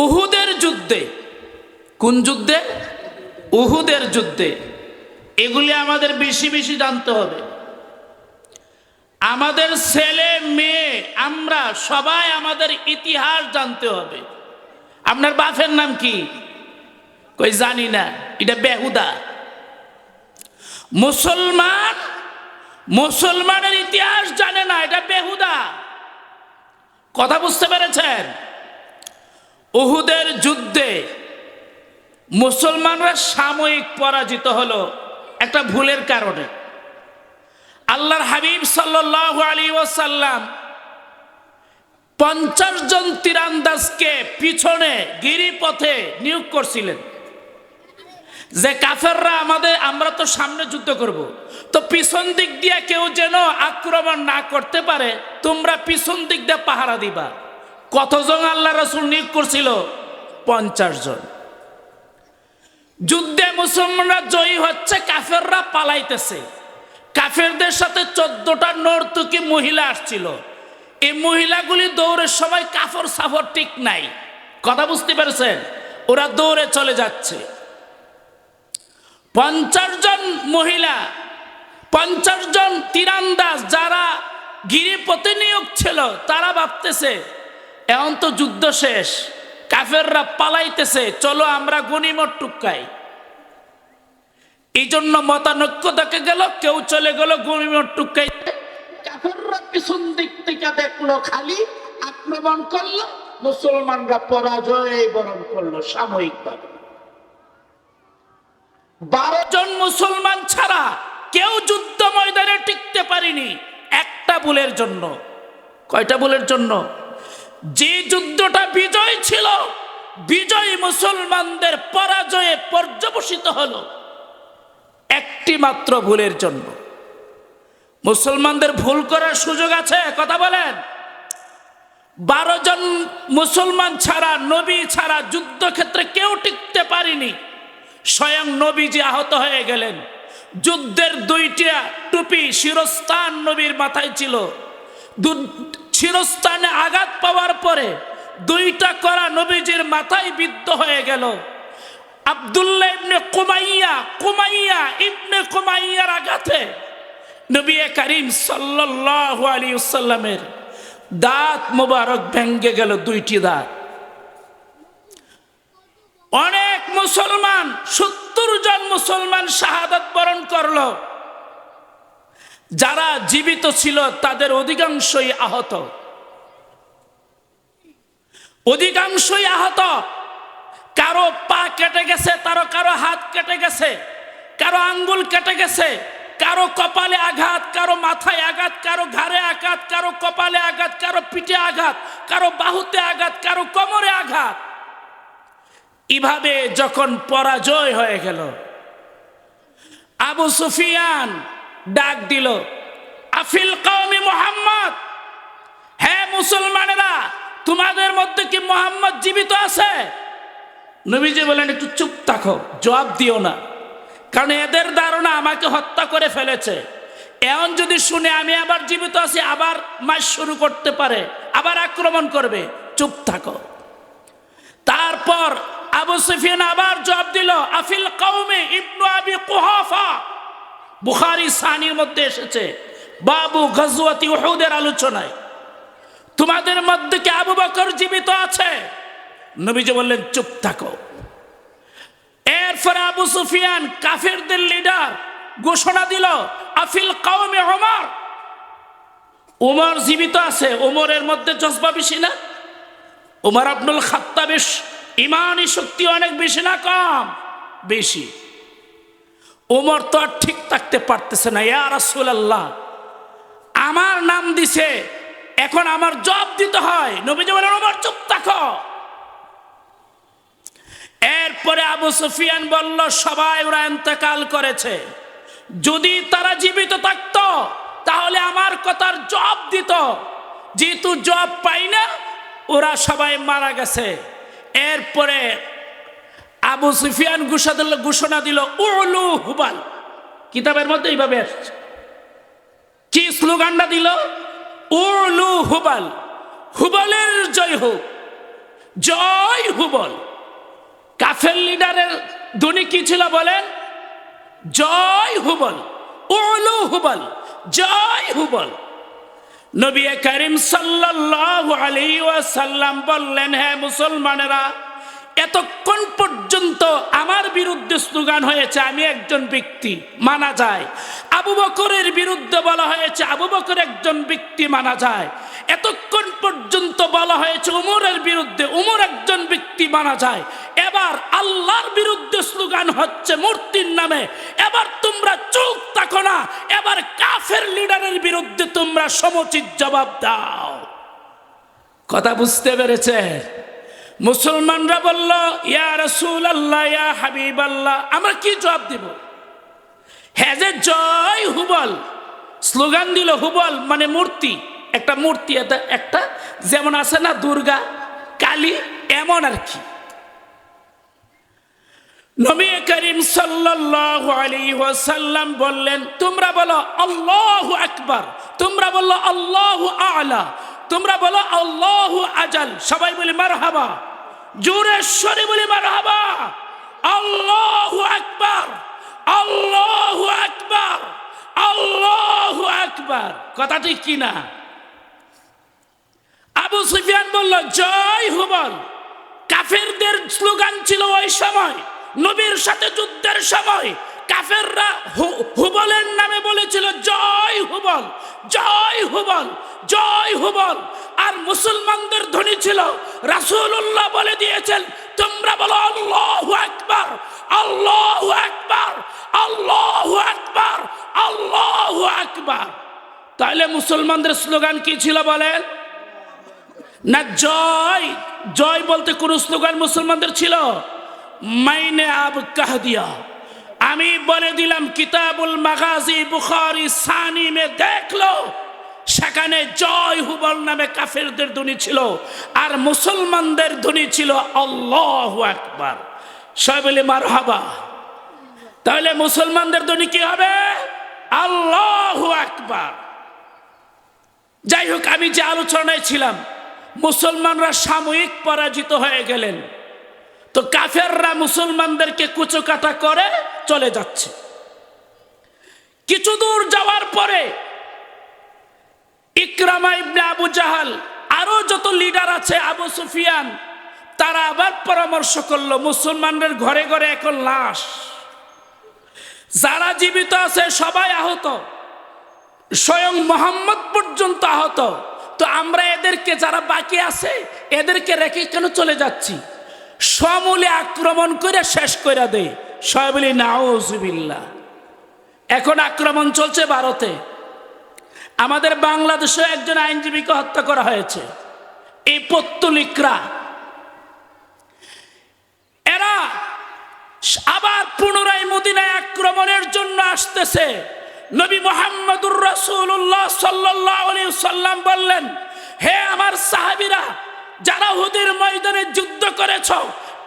উহুদের যুদ্ধে। কোন যুদ্ধে? উহুদের যুদ্ধে। এগুলি আমাদের বেশি বেশি জানতে হবে। আমাদের ছেলে, মেয়ে, আমরা সবাই আমাদের ইতিহাস জানতে হবে। আপনার বাপের নাম কি? কই জানি না, এটা বেহুদা। মুসলমান, মুসলমানের ইতিহাস জানে না, এটা বেহুদা। কথা বুঝতে পেরেছেন? উহুদের যুদ্ধে মুসলমানরা সাময়িক পরাজিত হলো একটা ভুলের কারণে। আল্লাহর হাবিব সাল্লাহ আলী ওসাল্লাম পঞ্চাশ জন তীরান্দাজকে পিছনে, গিরিপথে নিয়োগ করছিলেন। যে কাফেররা, আমাদের, আমরা তো সামনে যুদ্ধ করব। তো পিছন দিক দিয়ে কেউ যেন আক্রমণ না করতে পারে, তোমরা পিছন দিক দিয়ে পাহারা দিবা। কতজন আল্লাহ রসুল নিয়োগ করছিল? পঞ্চাশ জন। যুদ্ধে মুসলমানরা জয়ী হচ্ছে, কাফেররা পালাইতেছে। কাফেরদের সাথে চোদ্দটা নর্তুকি মহিলা আসছিল। এই মহিলাগুলি দৌড়ের সময় কাফর সাফর ঠিক নাই। কথা বুঝতে পেরেছেন? ওরা দৌড়ে চলে যাচ্ছে। পঞ্চাশ জন মহিলা, পঞ্চাশ জন তীরান্দাজ যারা গিরিপথে নিয়োগ ছিল, তারা ভাবতেছে এখন তো যুদ্ধ শেষ। কাফেররা পালাইতেছে চলো আমরা গনিমত টুকাই। এই জন্য মতানৈক্য দেখে গেল কেউ চলে গেল গনিমত টুকাই কাফেররা পিছন দিক থেকে দেখল খালি আক্রমণ করল মুসলমানরা পরাজয় বরণ করল সাময়িকভাবে। বারো জন মুসলমান ছাড়া কেউ যুদ্ধ ময়দানে টিকতে পারেনি একটা ভুলের জন্য। কয়টা ভুলের জন্য? যে যুদ্ধটা বিজয় ছিল, বিজয় মুসলমানদের পরাজয়ে পর্যবসিত হল একটি মাত্র ভুলের জন্য। মুসলমানদের ভুল করার সুযোগ আছে, কথা বলেন। বারো জন মুসলমান ছাড়া, নবী ছাড়া যুদ্ধক্ষেত্রে কেউ টিকতে পারেনি। স্বয়ং নবীজি আহত হয়ে গেলেন। যুদ্ধের দুইটা টুপি শিরস্থান নবীর মাথায় ছিল। শিরস্থানে আঘাত পাওয়ার পরে দুইটা করা নবীজির মাথায় বিদ্ধ হয়ে গেল। আবদুল্লাহ ইবনে কুমাইয়া কুমাইয়া ইবনে কুমাইয়ার আঘাতে নবী করিম সাল্লাল্লাহু আলাইহি সাল্লামের দাঁত মোবারক ভেঙ্গে গেল দুইটি দাঁত। অনেক মুসলমান, সত্তর জন মুসলমান শাহাদাত বরণ করল। যারা জীবিত ছিল, তাদের অধিকাংশই আহত। অধিকাংশই আহত। কারও পা কেটে গেছে, তারও কারও হাত কেটে গেছে, কারও আঙ্গুল কেটে গেছে, কারও কপালে আঘাত, কারও মাথায় আঘাত, কারও ঘাড়ে আঘাত, কারও কপালে আঘাত, কারও পিঠে আঘাত, কারও বাহুতে আঘাত, কারও কোমরে আঘাত। এভাবে যখন পরাজয় হয়ে গেল, আবু সুফিয়ান ডাক দিল, আফিল কওমি মোহাম্মদ হ্যাঁ মুসলমানেরা, তোমাদের মধ্যে কি মোহাম্মদ জীবিত আছে? নবীজি বলেন, একটু চুপ থাকো, জবাব দিও না। কারণ এদের ধারণা আমাকে হত্যা করে ফেলেছে। এমন যদি শুনে আমি আবার জীবিত আছি, আবার মাস শুরু করতে পারে, আবার আক্রমণ করবে। চুপ থাকো। তারপর আবু সুফিয়ান আবার জবাব দিল, আফিল কৌমে ইবনু বুখারি সানির মধ্যে এসেছে। বাবু গজওয়াতি উহুদের আলোচনায়, তোমাদের মধ্যে কি আবু বকর জীবিত আছে? নবীজি বললেন, চুপ থাকো। এরপরে আবু সুফিয়ান কাফেরদের লিডার ঘোষণা দিল, আফিল কৌমে ওমর ওমর জীবিত আছে ওমরের মধ্যে জজবা বেশি না। ওমর আব্দুল খাত্তা বেশ ইমানই শক্তি অনেক বেশি না, কম বেশি। ওমর তো আর ঠিক থাকতে পারতেছে না, ইয়া রাসূলুল্লাহ। আমার নাম দিছে, এখন আমার জব দিতে হয়। নবীজি বলেন, ওমর, চুপ থাকো। এরপরে আবু সুফিয়ান বলল, সবাই ওরা এতেকাল করেছে। যদি তারা জীবিত থাকতো, তাহলে আমার কথার জব দিত। যেহেতু জব পাই না, ওরা সবাই মারা গেছে। এরপরে আবু সুফিয়ান ঘোষণা ঘোষণা দিল, উলু হুবাল। কিতাবের মধ্যে এইভাবে আসছে। কি স্লোগানটা দিল? উলু হুবাল। হুবলের জয় হোক, জয় হুবল। কাফের লিডারের ধ্বনি কি ছিল বলেন? জয় হুবল। ওলু হুবল। জয় হুবল। নবী করিম সাল্লাল্লাহু আলাইহি ওয়াসাল্লাম বললেন হ্যাঁ মুসলমানেরা এতক্ষণ পর্যন্ত আমার বিরুদ্ধে স্লোগান হয়েছে, আমি একজন ব্যক্তি, মানা যায়। আবু বকরের বিরুদ্ধে বলা হয়েছে, আবু বকর একজন ব্যক্তি, মানা যায়। এতক্ষণ পর্যন্ত বলা হয়েছে, উমরের বিরুদ্ধে উমর একজন ব্যক্তি, মানা যায়। এবার আল্লাহর বিরুদ্ধে স্লোগান হচ্ছে মূর্তির নামে। এবার তোমরা চুপ থাকো না, এবার কাফের লিডারের বিরুদ্ধে তোমরা সমুচিত জবাব দাও। কথা বুঝতে পেরেছে মুসলমানরা বলল, ইয়া রসুল আল্লাহ ইয়া হাবিব আল্লাহ আমরা কি জবাব দিব? হ্যাঁ যে জয় হুবল, স্লোগান দিল হুবল মানে মূর্তি, একটা মূর্তি, এটা একটা, যেমন আছে না দুর্গা, কালী, এমন আর কি। নবী করিম সাল্লাল্লাহু আলাইহি ওয়াসাল্লাম বললেন, তোমরা বলো আল্লাহু আকবার, তোমরা বলো আল্লাহু আ'লা, তোমরা বলো আল্লাহু আজাল। সবাই বলি, মারহাবা। জোরে সরে বলি, মারহাবা, আল্লাহু আকবার আল্লাহু আকবার আল্লাহু আকবার। কথা ঠিক কি না আবু সুফিয়ান বলল, জয় হুবল। কাফেরদের স্লোগান ছিল ওই সময়, নবীর সাথে যুদ্ধের সময়। কাফেররা হুবলের নামে বলেছিল, জয় হুবল জয় হুবল জয় হুবল। আর মুসলমানদের ধ্বনি ছিল, রাসূলুল্লাহ বলে দিয়েছেন, তোমরা বলো, আল্লাহু আকবার আল্লাহু আকবার আল্লাহু আকবার, আল্লাহ আকবার। তাহলে মুসলমানদের স্লোগান কি ছিল বলেন? না, জয় জয় বলতে কোন স্লোগান মুসলমানদের ছিল? মাইনে আব কাহ দিয়া আমি বলে দিলাম, কিতাবুল মাগাজি বুখারি সানি মে দেখল, সেখানে জয় হুবল নামে কাফেরদের ধ্বনি ছিল আর মুসলমানদের ধ্বনি ছিল আল্লাহ আকবার। সবাই বলে মার হাবা তাহলে মুসলমানদের ধ্বনি কি হবে? আল্লাহ আকবার। যাই হোক, আমি যে আলোচনায় ছিলাম, মুসলমানরা সাময়িক পরাজিত হয়ে গেলেন। তো কাফেররা মুসলমানদেরকে কুচোকাটা করে চলে যাচ্ছে। কিছু দূর যাওয়ার পরে ইকরামা ইবনে আবু জাহাল আরও যত লিডার আছে আবু সুফিয়ান, তারা আবার পরামর্শ করল, মুসলমানদের ঘরে ঘরে এখন লাশ। যারা জীবিত আছে সবাই আহত। স্বয়ং মোহাম্মদ পর্যন্ত আহত। তো আমরা এদেরকে, যারা বাকি আছে, এদেরকে রেখে কেন চলে যাচ্ছি? সমূলে আক্রমণ করে শেষ করে দে। সবাই বলি, নাউজুবিল্লাহ। এখন আক্রমণ চলছে ভারতে। আমাদের বাংলাদেশে একজন আইনজীবীকে হত্যা করা হয়েছে। এই পত্তলিকরা। এরা আবার পুনরায় মদিনায় আক্রমণের জন্য আসতেছে। নবী মোহাম্মদুর রসুল্লাহ সাল্লাহ সাল্লাম বললেন, হে আমার সাহাবিরা যারা হুদের ময়দানে যুদ্ধ করেছ,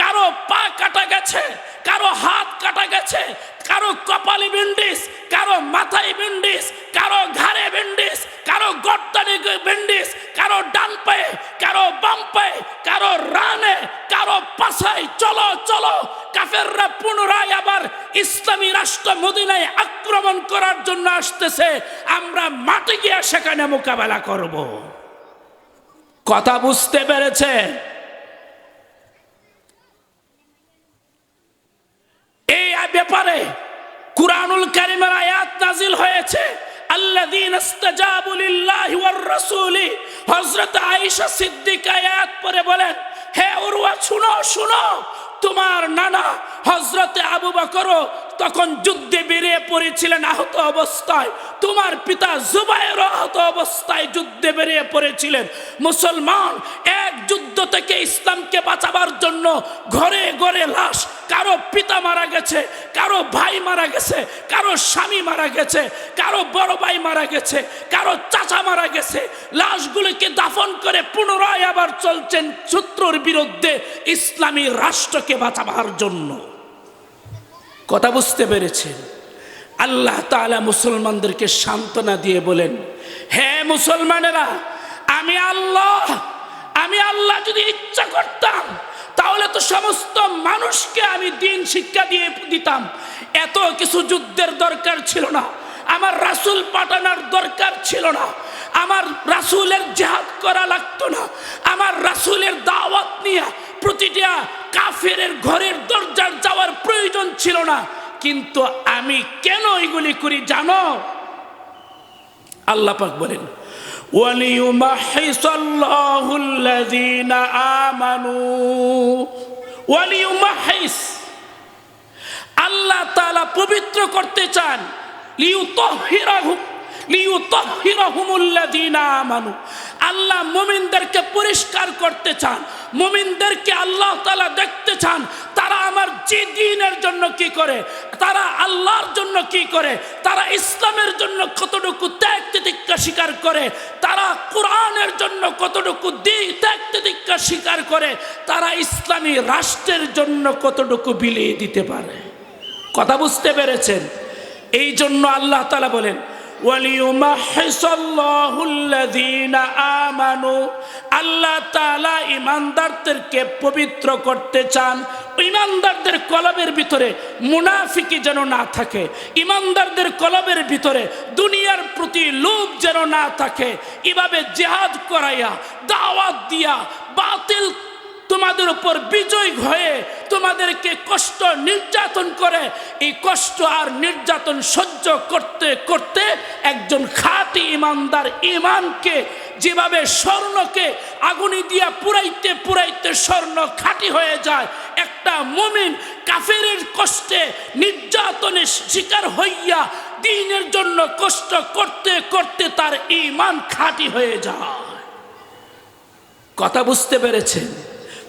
কারও পা কাটা গেছে, কারও হাত কাটা গেছে, কারও কপালে বিন্ডিস কারও মাথায় বিন্ডিস কারও ঘাড়ে বিন্ডিস কারও গর্দানে বিন্ডিস কারও ডান পায়ে, কারও বাম পায়ে, কারও রানে, কারও পাশায়, চলো চলো। কাফেররা পুনরায় আবার ইসলামী রাষ্ট্র মদিনায় আক্রমণ করার জন্য আসতেছে। আমরা মাঠে গিয়ে সেখানে মোকাবেলা করব। কথা বুঝতে পেরেছে? এই ব্যাপারে কুরআনুল কারিমের আয়াত নাজিল হয়েছে। আল্লাযীনা ইসতাজাবু লিল্লাহি ওয়ার রাসূলি। হযরত আয়েশা সিদ্দিকা আয়াত পরে বলেন, হে উরওয়া, শুনো শুনো, তোমার নানা হজরতে আবু বকরও তখন যুদ্ধে বেরিয়ে পড়েছিলেন আহত অবস্থায়। তোমার পিতা জুবাইর আহত অবস্থায় যুদ্ধে বেরিয়ে পড়েছিলেন। মুসলমান এক যুদ্ধ থেকে ইসলামকে বাঁচাবার জন্য ঘরে ঘরে লাশ, কারও পিতা মারা গেছে, কারও ভাই মারা গেছে, কারও স্বামী মারা গেছে, কারও বড় ভাই মারা গেছে, কারও চাচা মারা গেছে। লাশগুলিকে দাফন করে পুনরায় আবার চলছেন শত্রুর বিরুদ্ধে ইসলামী রাষ্ট্রকে বাঁচাবার জন্য। কথা বুঝতে পেরেছেন? আল্লাহ তাআলা মুসলমানদেরকে সান্ত্বনা দিয়ে বলেন, হে মুসলমানেরা, আমি আল্লাহ আমি আল্লাহ যদি ইচ্ছা করতাম, তাহলে তো সমস্ত মানুষকে আমি দিন শিক্ষা দিয়ে দিতাম। এত কিছু যুদ্ধের দরকার ছিল না, আমার রাসূল পাঠানোর দরকার ছিল না, আমার রাসূলের জেহাদ করা লাগতো না, আমার রাসূলের দাওয়াত নিয়ে প্রতিটা কাফের ঘরের দরজার যাওয়ার প্রয়োজন ছিল না। কিন্তু আমি কেন এগুলি করি জানো? আল্লাহ পাক বলেন আল্লাহ তালা পবিত্র করতে চান লিউ তহিরাহু লিউ তহিরাহুমুল্লাদিনা আমানু। আল্লাহ মুমিনদেরকে পরিষ্কার করতে চান, মুমিনদেরকে আল্লাহ তালা দেখতে চান, তারা আমার যে দিনের জন্য কি করে, তারা আল্লাহর জন্য কি করে, তারা ইসলামের জন্য কতটুকু ত্যাগ তিতিক্ষা স্বীকার করে, তারা কোরআনের জন্য কতটুকু দি- ত্যাগ তিতিক্ষা স্বীকার করে, তারা ইসলামী রাষ্ট্রের জন্য কতটুকু বিলিয়ে দিতে পারে। কথা বুঝতে পেরেছেন? এই জন্য আল্লাহ তালা বলেন আল্লাহ তালা ইমানদারদেরকে পবিত্র করতে চান। ইমানদারদের কলমের ভিতরে মুনাফিকি যেন না থাকে ইমানদারদের কলমের ভিতরে দুনিয়ার প্রতি লোভ যেন না থাকে, এভাবে জেহাদ করাইয়া, দাওয়াত দিয়া, বাতিল তোমাদের উপর বিজয় হয়ে তোমাদেরকে কষ্ট নির্যাতন করে, এই কষ্ট আর নির্যাতন সহ্য করতে করতে একজন খাঁটি ইমানদার ইমানকে যেভাবে স্বর্ণকে আগুনি দিয়া পুরাইতে পুরাইতে স্বর্ণ খাঁটি হয়ে যায়, একটা মুমিন কাফের কষ্টে নির্যাতনের শিকার হইয়া দিনের জন্য কষ্ট করতে করতে তার ইমান খাঁটি হয়ে যায়। কথা বুঝতে পেরেছেন?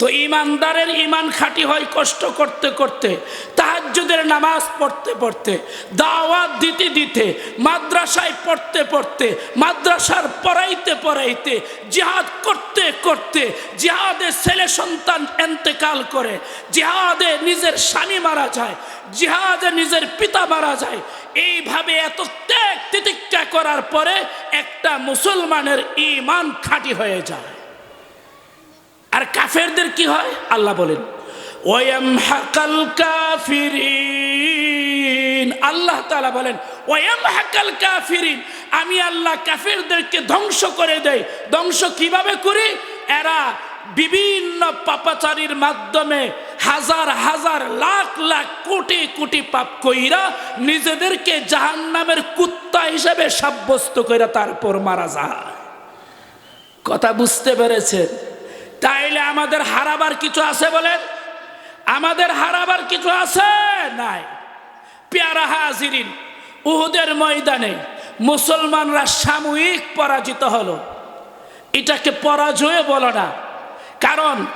তো ইমানদারের ইমান খাঁটি হয় কষ্ট করতে করতে, তাহাজ্জুদের নামাজ পড়তে পড়তে, দাওয়াত দিতে দিতে, মাদ্রাসায় পড়তে পড়তে, মাদ্রাসার পড়াইতে পড়াইতে, জিহাদ করতে করতে, জিহাদে ছেলে সন্তান এন্তেকাল করে, জিহাদে নিজের স্বামী মারা যায়, জিহাদে নিজের পিতা মারা যায়, এইভাবে এত ত্যাগ তিতিক্ষা করার পরে একটা মুসলমানের ইমান খাঁটি হয়ে যায়। আর কাফেরদের কি হয়? আল্লাহ বলেন, ওয়াম হাকাল কাফিরিন। আল্লাহ তাআলা বলেন, ওয়াম হাকাল কাফিরিন। আমি আল্লাহ কাফেরদেরকে ধ্বংস করে দেই। ধ্বংস কীভাবে করি? এরা বিভিন্ন পাপাচারীর মাধ্যমে হাজার হাজার, লাখ লাখ, কোটি কোটি পাপ কইরা নিজেদেরকে জাহান্নামের কুত্তা হিসেবে সাব্যস্ত কইরা তারপর মারা যায়। কথা বুঝতে পেরেছেন? তাইলে আমাদের হারাবার কিছু আছে বলেন? আমাদের হারাবার কিছু আছে? নাই। পেয়ারা হাজিরিন, উহুদের ময়দানে মুসলমানরা সাময়িক পরাজিত হলো। এটাকে পরাজয় বলো না। কারণ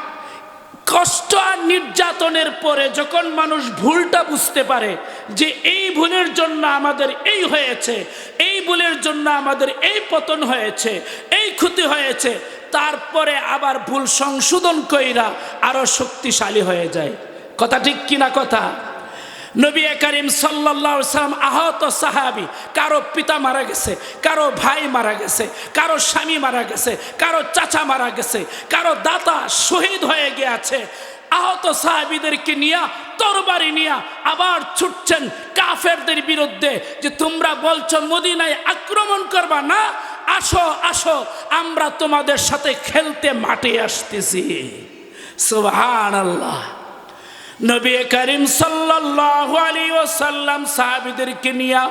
কষ্ট আর নির্যাতনের পরে যখন মানুষ ভুলটা বুঝতে পারে যে এই ভুলের জন্য আমাদের এই হয়েছে, এই ভুলের জন্য আমাদের এই পতন হয়েছে, এই ক্ষতি হয়েছে তারপরে আবার ভুল সংশোধন কইরা আরও শক্তিশালী হয়ে যায়। কথা ঠিক কিনা কথা? নবী করিম সাল্লাম আহত সাহাবি, কারও পিতা মারা গেছে, কারও ভাই মারা গেছে, কারও স্বামী মারা গেছে, কারও চাচা মারা গেছে, কারও দাতা শহীদ হয়ে গিয়েছে। আহত সাহাবিদেরকে নিয়ে, তরবারি নিয়ে আবার ছুটছেন কাফেরদের বিরুদ্ধে যে তোমরা বলছো মদিনায় আক্রমণ করবা না আসো আসো, আমরা তোমাদের সাথে খেলতে মাঠে আসতেছি। সুহান আল্লাহ নবী করিম সাল্লাল্লাহু আলাইহি ওয়াসাল্লাম সাহাবীদেরকে নিয়ে,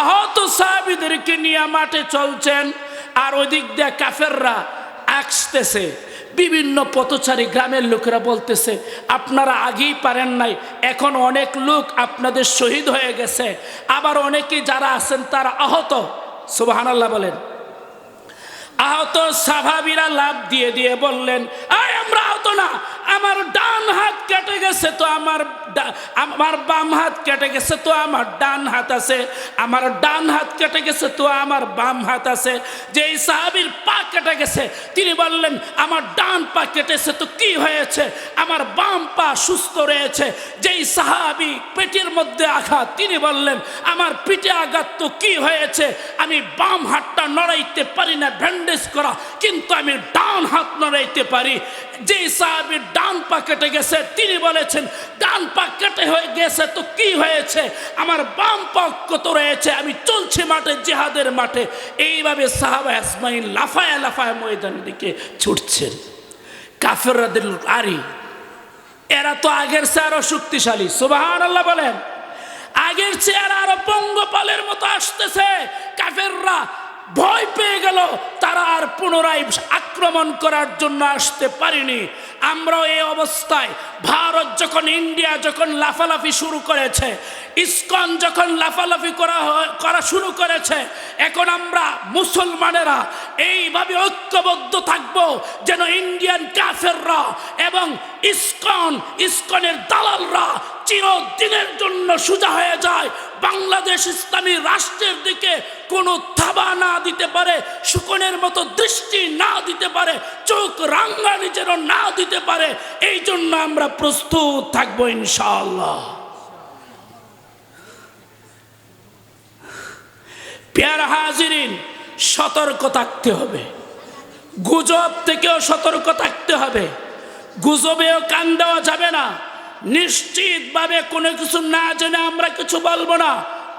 আহত সাহাবীদেরকে নিয়ে মাঠে চলছেন। আর ওদিক দিয়ে কাফেররা আসতেছে। বিভিন্ন পথচারী গ্রামের লোকেরা বলতেছে, আপনারা আগেই পারেন নাই, এখন অনেক লোক আপনাদের শহীদ হয়ে গেছে। আবার অনেকেই যারা আছেন তারা আহত। সুবহানাল্লাহ বলেন। আহত সাহাবিরা লাভ দিয়ে দিয়ে বললেন আয় আমরা আহত না। আমার ডান হাত কেটে গেছে, তো আমার আমার বাম হাত কেটে গেছে, তো আমার ডান হাত আছে। আমার ডান হাত কেটে গেছে, তো আমার বাম হাত আছে। যেই সাহাবির পা কেটে গেছে, তিনি বললেন, আমার ডান পা কেটেছে, তো কি হয়েছে? আমার বাম পা সুস্থ রয়েছে। যেই সাহাবি পেটের মধ্যে আঘাত, তিনি বললেন, আমার পিঠে আঘাত, তো কি হয়েছে? আমি বাম হাতটা নড়াইতে পারি না, ব্যান্ডেজ করা, কিন্তু আমি ডান হাত নড়াইতে পারি। যে সাহাবির ডান পা কেটে গেছে। তিনি বলেছেন, ডান পা কেটে হয়ে গেছে তো কি হয়েছে? আমার বাম পা কত রয়েছে? আমি চলছি মাঠে, জেহাদের মাঠে। এইভাবে সাহাবা আসমাইন লাফায় লাফায় ময়দানের দিকে ছুটছেন। কাফেররাদের আরি, এরা তো আগের চেয়ে আরও শক্তিশালী। সুবাহান আল্লাহ বলেন, আগের চেয়ার আরও পঙ্গপালের মতো আসতেছে। কাফেররা ভয় পেয়ে গেল, তারা আর পুনরায় আক্রমণ করার জন্য আসতে পারিনি। আমরাও এই অবস্থায়। ভারত যখন ইন্ডিয়া যখন লাফালাফি শুরু করেছে, ইস্কন যখন লাফালাফি করা করা শুরু করেছে, এখন আমরা মুসলমানেরা এইভাবে ঐক্যবদ্ধ থাকব যেন ইন্ডিয়ান কাফেররা এবং ইস্কন, ইস্কনের দালালরা চিরদিনের জন্য সোজা হয়ে যায়। বাংলাদেশ ইসলামী রাষ্ট্রের দিকে কোনো থাবা না দিতে পারে শুকনের মতো দৃষ্টি না দিতে পারে, চোখ রাঙ্গানি যেন না দিতে পারে, এই জন্য আমরা প্রস্তুত থাকব ইনশাআল্লাহ। পেয়ারা হাজিরিন, সতর্ক থাকতে হবে। গুজব থেকেও সতর্ক থাকতে হবে। গুজবেও কান দেওয়া যাবে না। নিশ্চিতভাবে কোনো কিছু না জেনে আমরা কিছু বলব না।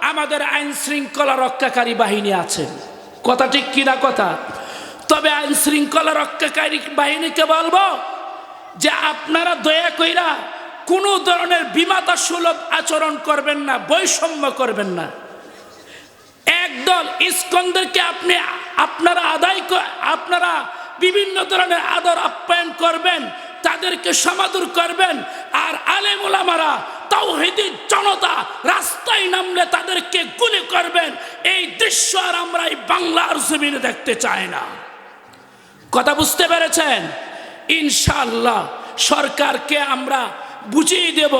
আমাদের আইন শৃঙ্খলা রক্ষাকারী বাহিনী আছেন কথা ঠিক কিনা কথা? তবে আইন শৃঙ্খলা রক্ষাকারী বাহিনীকে বলব যে আপনারা দয়া কইরা কোনো ধরনের বিমাতা সুলভ আচরণ করবেন না, বৈষম্য করবেন না। একদল ইস্কনদেরকে আপনি, আপনারা আদায় আপনারা বিভিন্ন ধরনের আদর আপ্যায়ন করবেন তাদেরকে সমাদুর করবেন। আর আলেমারা তাও তাওহিদি জনতা রাস্তায় নামলে তাদেরকে গুলি করবেন। এই দৃশ্য আর আমরা এই বাংলার জমিনে দেখতে চাই না। কথা বুঝতে পেরেছেন? ইনশাল্লাহ সরকারকে আমরা বুঝিয়ে দেব।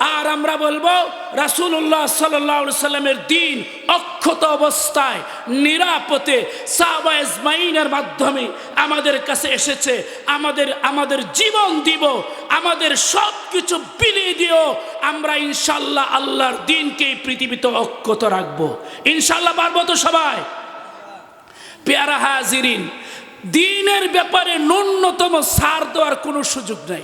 আর আমরা বলব রাসুল্লাহ সাল্লাহ সাল্লামের দিন অক্ষত অবস্থায়, নিরাপদে সাহবা ইসমাইনের মাধ্যমে আমাদের কাছে এসেছে। আমাদের আমাদের জীবন দিব, আমাদের সব কিছু বিলিয়ে দিও। আমরা ইনশাল্লাহ আল্লাহর দিনকে পৃথিবীতে অক্ষত রাখব। ইনশাল্লাহ পারব তো সবাই? পেয়ারা হাজিরিন, দিনের ব্যাপারে ন্যূনতম সার দেওয়ার কোনো সুযোগ নাই।